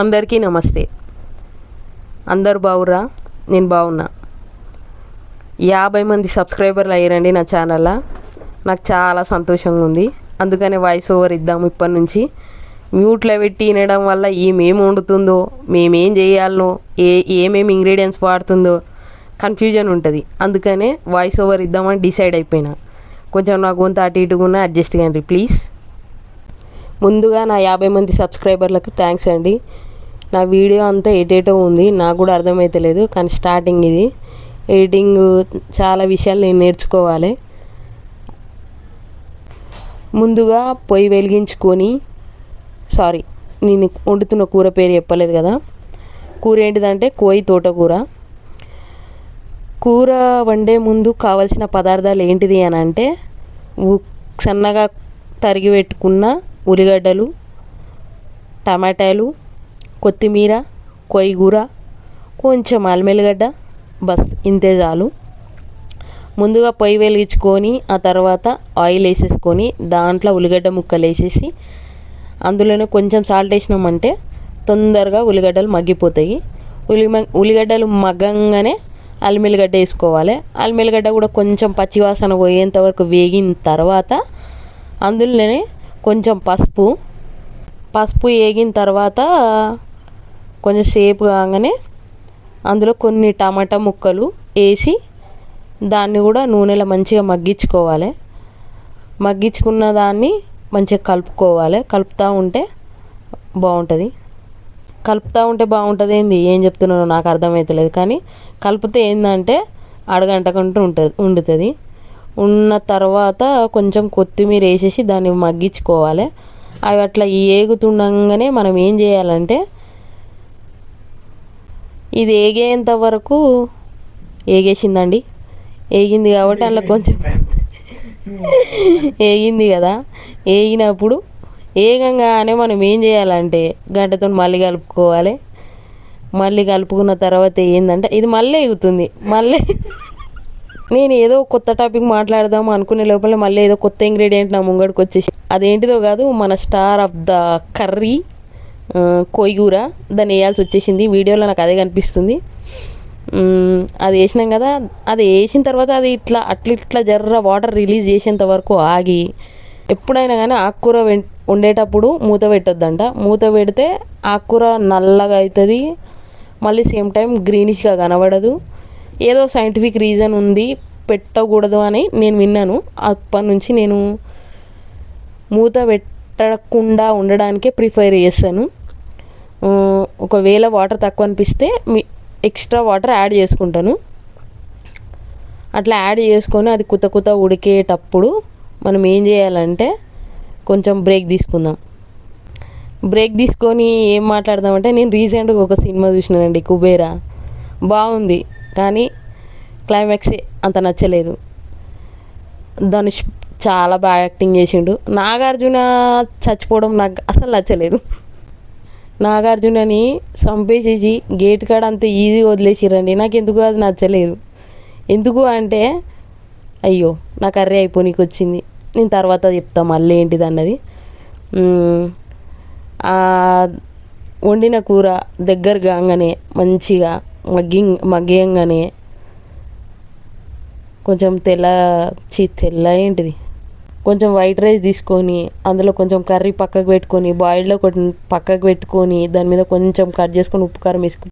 అందరికీ నమస్తే. అందరు బాగురా నేను బాగున్నా యాభై మంది సబ్స్క్రైబర్లు అయ్యారండి నా ఛానల్లో. నాకు చాలా సంతోషంగా ఉంది అందుకనే వాయిస్ ఓవర్ ఇద్దాము ఇప్పటి నుంచి మ్యూట్లో పెట్టి వినడం వల్ల ఏమేమి వండుతుందో మేమేం చేయాలనో ఏ ఏమేమి ఇంగ్రీడియంట్స్ వాడుతుందో కన్ఫ్యూజన్ ఉంటుంది. అందుకనే వాయిస్ ఓవర్ ఇద్దామని డిసైడ్ అయిపోయినా. కొంచెం నా గొంతు అటు ఇటుగా ఉన్న అడ్జస్ట్ కానీ ప్లీజ్. ముందుగా నా యాభై మంది సబ్స్క్రైబర్లకు థ్యాంక్స్ అండి. నా వీడియో అంతా ఎటేటో ఉంది నాకు కూడా అర్థమైతలేదు కానీ స్టార్టింగ్ ఇది. ఎడిటింగ్ చాలా విషయాలు నేను నేర్చుకోవాలి. ముందుగా పొయ్యి వెలిగించుకొని సారీ నేను వండుతున్న కూర పేరు చెప్పలేదు కదా. కూర ఏంటిదంటే కోయి తోటకూర. కూర వండే ముందు కావలసిన పదార్థాలు ఏంటిది అని అంటే సన్నగా తరిగి పెట్టుకున్న ఉల్లిగడ్డలు టమాటాలు కొత్తిమీర కొయ్యగూర కొంచెం అల్మెల్లిగడ్డ బస్ ఇంతే చాలు. ముందుగా పొయ్యి వెలిగించుకొని ఆ తర్వాత ఆయిల్ వేసేసుకొని దాంట్లో ఉల్లిగడ్డ ముక్కలు వేసేసి అందులోనే కొంచెం సాల్ట్ వేసినామంటే తొందరగా ఉల్లిగడ్డలు మగ్గిపోతాయి. ఉల్లి ఉల్లిగడ్డలు మగ్గంగానే అల్లిమెల్లిగడ్డ వేసుకోవాలి. అల్లిమెల్లిగడ్డ కూడా కొంచెం పచ్చివాసన పోయేంత వరకు వేగిన తర్వాత అందులోనే కొంచెం పసుపు పసుపు వేగిన తర్వాత కొంచెం సేపు కాగానే అందులో కొన్ని టమాటా ముక్కలు వేసి దాన్ని కూడా నూనెలో మంచిగా మగ్గించుకోవాలి. మగ్గించుకున్న దాన్ని మంచిగా కలుపుకోవాలి. కలుపుతూ ఉంటే బాగుంటుంది. కలుపుతూ ఉంటే బాగుంటుంది ఏంది? ఏం చెప్తున్నానో నాకు అర్థమవుతలేదు కానీ కలిపితే ఏంటంటే అడగంటకుంటూ ఉంటుంది వండుతుంది ఉన్న తర్వాత కొంచెం కొత్తిమీర వేసేసి దాన్ని మగ్గించుకోవాలి. అవి అట్లా ఏగుతుండగానే మనం ఏం చేయాలంటే ఇది ఏగేంత వరకు ఏగేసిందండి? ఏగింది కాబట్టి అందులో కొంచెం ఏగింది. కదా? ఏగినప్పుడు ఏగంగానే మనం ఏం చేయాలంటే గంటతో మళ్ళీ కలుపుకోవాలి. మళ్ళీ కలుపుకున్న తర్వాత ఏంటంటే ఇది మళ్ళీ ఎగుతుంది మళ్ళీ నేను ఏదో కొత్త టాపిక్ మాట్లాడదాం అనుకునే లోపల మళ్ళీ ఏదో కొత్త ఇంగ్రీడియంట్ నా ముంగడికి వచ్చేసి అదేంటిదో కాదు మన స్టార్ ఆఫ్ ద కర్రీ. కోయిగూర దాన్ని వేయాల్సి వచ్చేసింది. వీడియోలో నాకు అదే కనిపిస్తుంది. అది వేసినాం కదా. అది వేసిన తర్వాత అది ఇట్లా అట్లా ఇట్లా జర్ర వాటర్ రిలీజ్ చేసేంత వరకు ఆగి ఎప్పుడైనా కానీ ఆకుకూర వెం- వండేటప్పుడు మూత పెట్టొద్దంట. మూత పెడితే ఆకుకూర నల్లగా అవుతుంది మళ్ళీ సేమ్ టైం గ్రీనిష్గా కనబడదు. ఏదో సైంటిఫిక్ రీజన్ ఉంది పెట్టకూడదు అని నేను విన్నాను. అప్పటి నుంచి నేను మూత పెట్టకుండా ఉండడానికే ప్రిఫర్ చేస్తాను. ఒకవేళ వాటర్ తక్కువ అనిపిస్తే మీ ఎక్స్ట్రా వాటర్ యాడ్ చేసుకుంటాను. అట్లా యాడ్ చేసుకొని అది కుత కుత ఉడికేటప్పుడు మనం ఏం చేయాలంటే కొంచెం బ్రేక్ తీసుకుందాం. బ్రేక్ తీసుకొని ఏం మాట్లాడదామంటే నేను రీసెంట్గా ఒక సినిమా చూసినానండి కుబేరా. బాగుంది కానీ క్లైమాక్స్ అంత నచ్చలేదు. ధనుష్ చాలా బాగా యాక్టింగ్ చేసిండు. నాగార్జున చచ్చిపోవడం నాకు అసలు నచ్చలేదు. నాగార్జునని చంపేసేసి గేట్ కాడ అంత ఈజీ వదిలేసిరండి నాకు ఎందుకు అది నచ్చలేదు. ఎందుకు అంటే అయ్యో నా కర్రీ అయిపోనీకి వచ్చింది. నేను తర్వాత చెప్తా మళ్ళీ ఏంటిది అన్నది వండిన కూర దగ్గర కాగానే మంచిగా మగ్గి మగ్గంగానే కొంచెం తెల్ల చి తెల్ల ఏంటిది? కొంచెం వైట్ రైస్ తీసుకొని అందులో కొంచెం కర్రీ పక్కకు పెట్టుకొని బాయిల్లో కొన్ని పక్కకు పెట్టుకొని దాని మీద కొంచెం కట్ చేసుకొని ఉప్పు కారం వేసుకు